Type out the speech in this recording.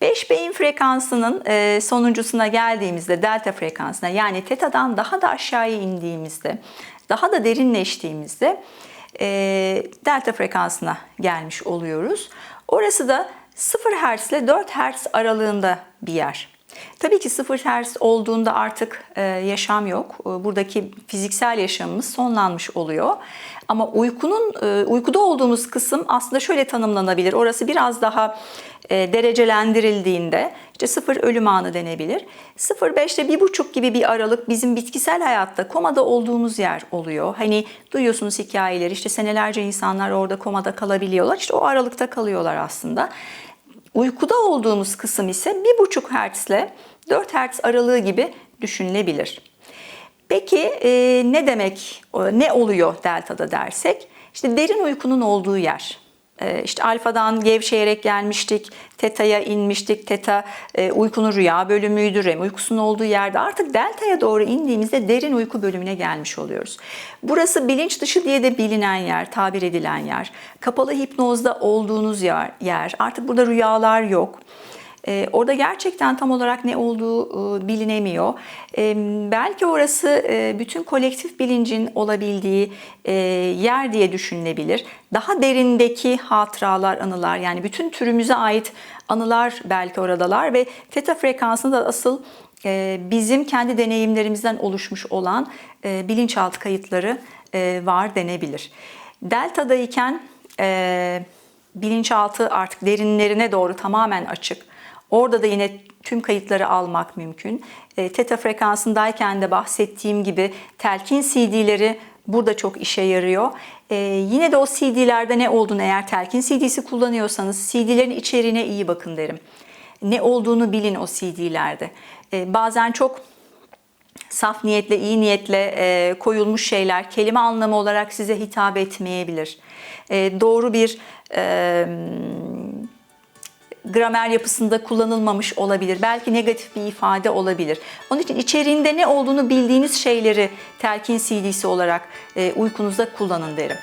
5 beyin frekansının e, sonuncusuna geldiğimizde delta frekansına yani tetadan daha da aşağıya indiğimizde daha da derinleştiğimizde e, delta frekansına gelmiş oluyoruz. Orası da 0 Hz ile 4 Hz aralığında bir yer. Tabii ki 0 Hz olduğunda artık e, yaşam yok. Buradaki fiziksel yaşamımız sonlanmış oluyor. Ama uykunun uykuda olduğumuz kısım aslında şöyle tanımlanabilir. Orası biraz daha e, derecelendirildiğinde işte 0 ölüm anı denebilir. 0-5 ile 1,5 gibi bir aralık bizim bitkisel hayatta komada olduğumuz yer oluyor. Hani duyuyorsunuz hikayeleri işte senelerce insanlar orada komada kalabiliyorlar. İşte o aralıkta kalıyorlar aslında. Uykuda olduğumuz kısım ise 1,5 Hz ile 4 Hz aralığı gibi düşünülebilir. Peki e, ne demek, e, ne oluyor deltada dersek? İşte derin uykunun olduğu yer. E, işte alfadan gevşeyerek gelmiştik, teta'ya inmiştik. Teta e, uykunun rüya bölümüydü, REM uykusunun olduğu yerde. Artık delta'ya doğru indiğimizde derin uyku bölümüne gelmiş oluyoruz. Burası bilinç dışı diye de bilinen yer, tabir edilen yer. Kapalı hipnozda olduğunuz yer. Artık burada rüyalar yok. Ee, orada gerçekten tam olarak ne olduğu e, bilinemiyor. Ee, belki orası e, bütün kolektif bilincin olabildiği e, yer diye düşünülebilir. Daha derindeki hatıralar, anılar yani bütün türümüze ait anılar belki oradalar ve teta frekansında asıl e, bizim kendi deneyimlerimizden oluşmuş olan e, bilinçaltı kayıtları e, var denebilir. Delta'dayken e, bilinçaltı artık derinlerine doğru tamamen açık. Orada da yine tüm kayıtları almak mümkün. E, teta frekansındayken de bahsettiğim gibi telkin CD'leri burada çok işe yarıyor. E, yine de o CD'lerde ne olduğunu eğer telkin CD'si kullanıyorsanız CD'lerin içeriğine iyi bakın derim. Ne olduğunu bilin o CD'lerde. E, bazen çok saf niyetle, iyi niyetle e, koyulmuş şeyler kelime anlamı olarak size hitap etmeyebilir. E, doğru bir e, gramer yapısında kullanılmamış olabilir. Belki negatif bir ifade olabilir. Onun için içeriğinde ne olduğunu bildiğiniz şeyleri telkin CD'si olarak e, uykunuzda kullanın derim.